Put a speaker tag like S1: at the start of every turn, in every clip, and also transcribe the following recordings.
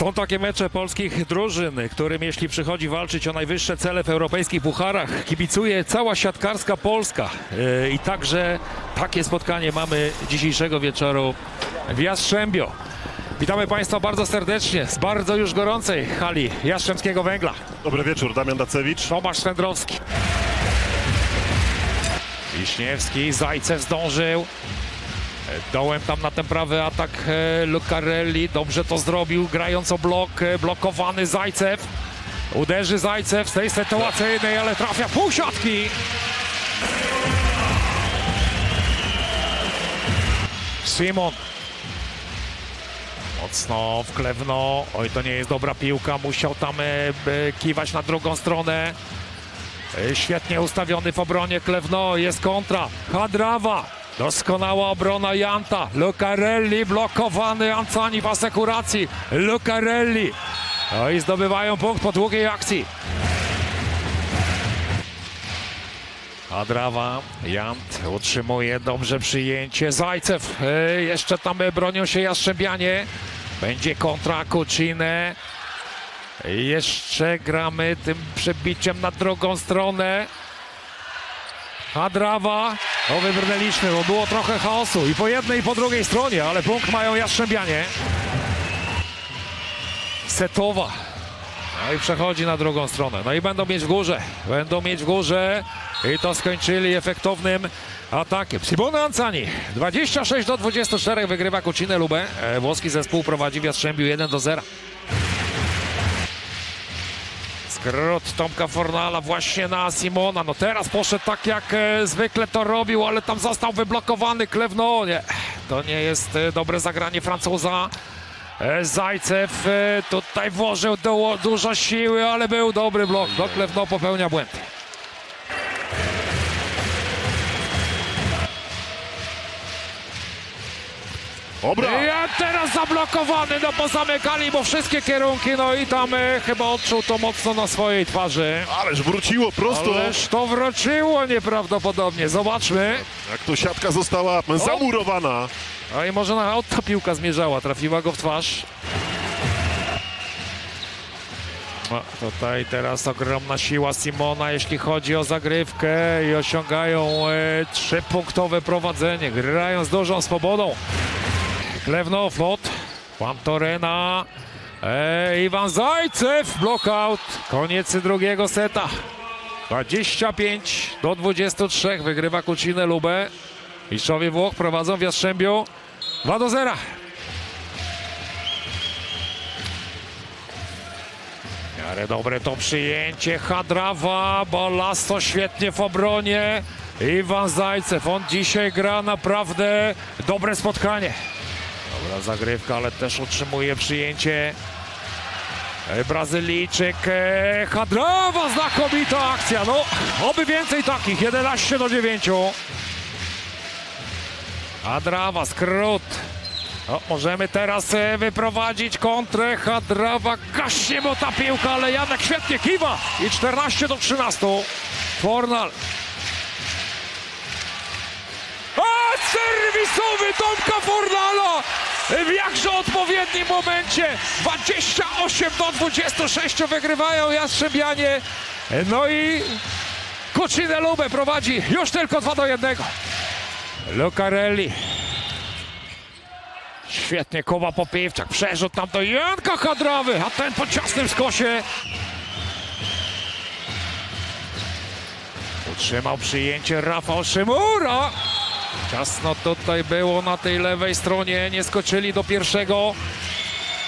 S1: Są takie mecze polskich drużyn, którym jeśli przychodzi walczyć o najwyższe cele w europejskich pucharach, kibicuje cała siatkarska Polska. Yy, I także takie spotkanie mamy dzisiejszego wieczoru w Jastrzębio. Witamy Państwa bardzo serdecznie z bardzo już gorącej hali Jastrzębskiego Węgla.
S2: Dobry wieczór, Damian Dacewicz.
S1: Tomasz Szwendrowski. Wiśniewski, Zajcew zdążył. Dołem tam na ten prawy atak e, Lucarelli. Dobrze to zrobił, grając o blok. e, Blokowany Zajcew. Uderzy Zajcew z tej sytuacyjnej, ale trafia pół siatki. Simon. Mocno w klewno. Oj, to nie jest dobra piłka. Musiał tam e, kiwać na drugą stronę. Świetnie ustawiony w obronie Klewno. Jest kontra. Hadrawa. Doskonała obrona Janta. Lucarelli blokowany. Ancani w asekuracji. Lucarelli. No i zdobywają punkt po długiej akcji. Hadrawa. Jant utrzymuje dobrze przyjęcie. Zajcew. E, Jeszcze tam e, bronią się Jastrzębianie. Będzie kontra Kucinę. Jeszcze gramy tym przebiciem na drugą stronę. Hadrawa. O, wybrnęliśmy, bo było trochę chaosu i po jednej i po drugiej stronie, ale punkt mają Jastrzębianie. Setowa. No i przechodzi na drugą stronę. No i będą mieć w górze. Będą mieć w górze. I to skończyli efektownym atakiem. Simone Ancani. 26 do 24 wygrywa Kucinę Lubę. E, Włoski zespół prowadzi w Jastrzębiu 1 do 0. Skrót Tomka Fornala właśnie na Simona. No teraz poszedł tak jak e, zwykle to robił, ale tam został wyblokowany Klewno. Nie, to nie jest e, dobre zagranie Francuza. E, Zajcew tutaj włożył du dużo siły, ale był dobry blok. No Klewno popełnia błędy.
S2: Obra!
S1: Ja teraz zablokowany, no pozamykali mu wszystkie kierunki, no i tam e, chyba odczuł to mocno na swojej twarzy.
S2: Ależ wróciło prosto.
S1: Ależ to wróciło nieprawdopodobnie. Zobaczmy.
S2: Jak to siatka została zamurowana.
S1: A i może na aut ta piłka zmierzała, trafiła go w twarz. No, tutaj teraz ogromna siła Simona, jeśli chodzi o zagrywkę i osiągają e, trzypunktowe prowadzenie. Grają z dużą swobodą. Klewno, Flot, Juan Torena, e, Iwan Zajcew, blockout. Koniec drugiego seta. 25 do 23 wygrywa Kucinę Lubę. Mistrzowie Włoch prowadzą w Jastrzębiu 2 do 0. W miarę dobre to przyjęcie. Hadrawa, Balasto świetnie w obronie. Iwan Zajcew, on dzisiaj gra naprawdę dobre spotkanie. Dobra zagrywka, ale też utrzymuje przyjęcie. E, Brazylijczyk e, Hadrawa, znakomita akcja. No, oby więcej takich. 11 do 9. Hadrawa, skrót. O, możemy teraz e, wyprowadzić kontrę. Hadrawa gaśnie mu ta piłka, ale Janek świetnie kiwa. I 14 do 13. Fornal. A serwisowy Tomka Fornala w jakże odpowiednim momencie. 28 do 26 wygrywają Jastrzębianie. No i Kucinę Lubę prowadzi już tylko 2 do 1. Lucarelli. Świetnie Kuba Popiewczak. Przerzut tam do Janka Hadrawy, a ten po ciasnym skosie. Utrzymał przyjęcie Rafał Szymura. Ciasno tutaj było na tej lewej stronie. Nie skoczyli do pierwszego.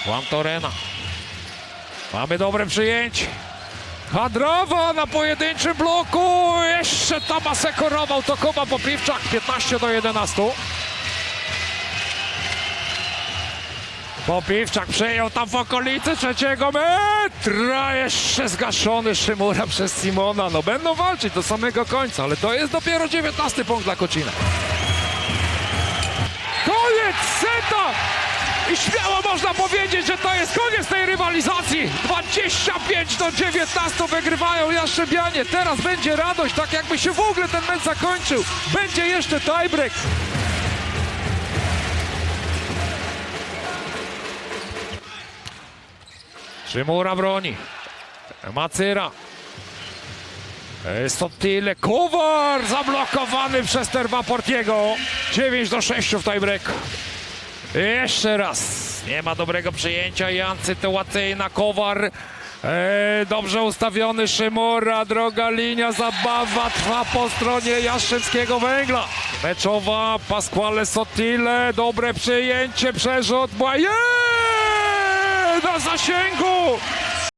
S1: Juan Torena. Mamy dobre przyjęcie. Hadrawa na pojedynczym bloku. Jeszcze tam asekorował to Kuba Popiewczak. 15 do 11. Popiwczak przejął tam w okolicy trzeciego metra. Jeszcze zgaszony Szymura przez Simona. No będą walczyć do samego końca, ale to jest dopiero 19 punkt dla Kocina. I śmiało można powiedzieć, że to jest koniec tej rywalizacji. 25 do 19 wygrywają Jastrzębianie. Teraz będzie radość, tak jakby się w ogóle ten mecz zakończył. Będzie jeszcze tiebreak. Szymura broni. Macyra. Stotyle. Kowar zablokowany przez Terwa Portiego. 9 do 6 w tiebreak. Jeszcze raz. Nie ma dobrego przyjęcia i antysytuacyjna Kowar. E, dobrze ustawiony Szymura, droga linia, zabawa trwa po stronie Jastrzębskiego Węgla. Meczowa, Pasquale Sotile, dobre przyjęcie, przerzut, Błaje! Na zasięgu!